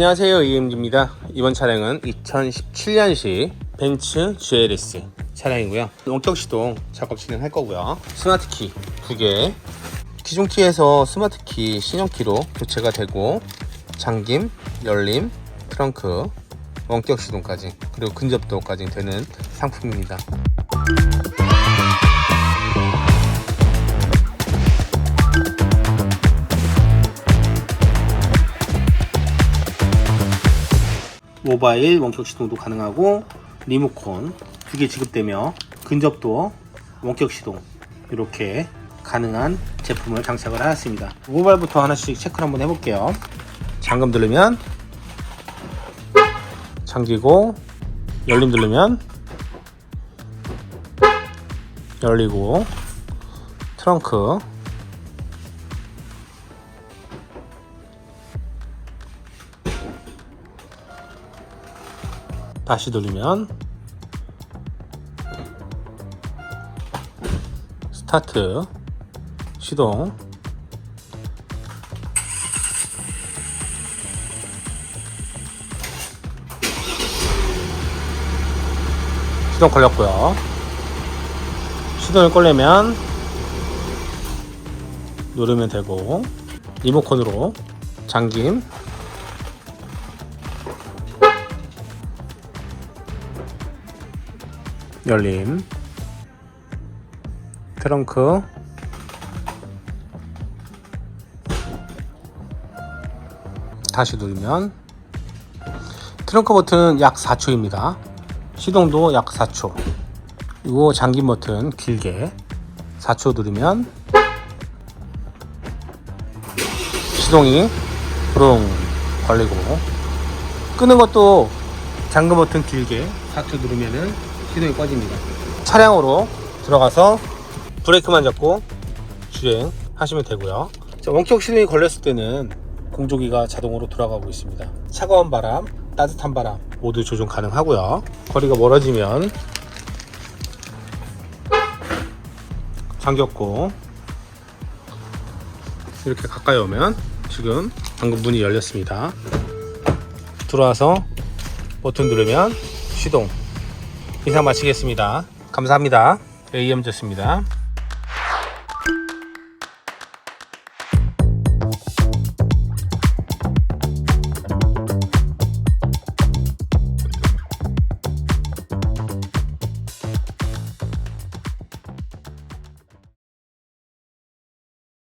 안녕하세요 이엠기입니다. 이번 차량은 2017년식 벤츠 GLS 차량이고요. 원격 시동 작업 진행할 거고요. 스마트키 2개. 기존 키에서 스마트키 신형키로 교체가 되고 잠김, 열림, 트렁크, 원격 시동까지 그리고 근접도까지 되는 상품입니다 모바일 원격 시동도 가능하고 리모컨 두 개 지급되며 근접도 원격 시동 이렇게 가능한 제품을 장착을 하였습니다. 모바일부터 하나씩 체크를 한번 해볼게요. 잠금 들으면 잠기고 열림 들으면 열리고 트렁크 다시 돌리면 스타트 시동. 시동 걸렸고요. 시동을 꺼려면 누르면 되고 리모컨으로 잠김 열림. 트렁크. 다시 누르면 트렁크 버튼 약 4초입니다. 시동도 약 4초. 그리고 잠김 버튼 길게 4초 누르면 시동이 부릉 걸리고 끄는 것도 잠금 버튼 길게 4초 누르면은 시동이 꺼집니다. 차량으로 들어가서 브레이크만 잡고 주행 하시면 되고요. 자, 원격 시동이 걸렸을 때는 공조기가 자동으로 돌아가고 있습니다. 차가운 바람, 따뜻한 바람 모두 조정 가능하고요. 거리가 멀어지면 잠겼고 이렇게 가까이 오면 지금 방금 문이 열렸습니다. 들어와서 버튼 누르면 시동 이상 마치겠습니다. 감사합니다. AM졌습니다.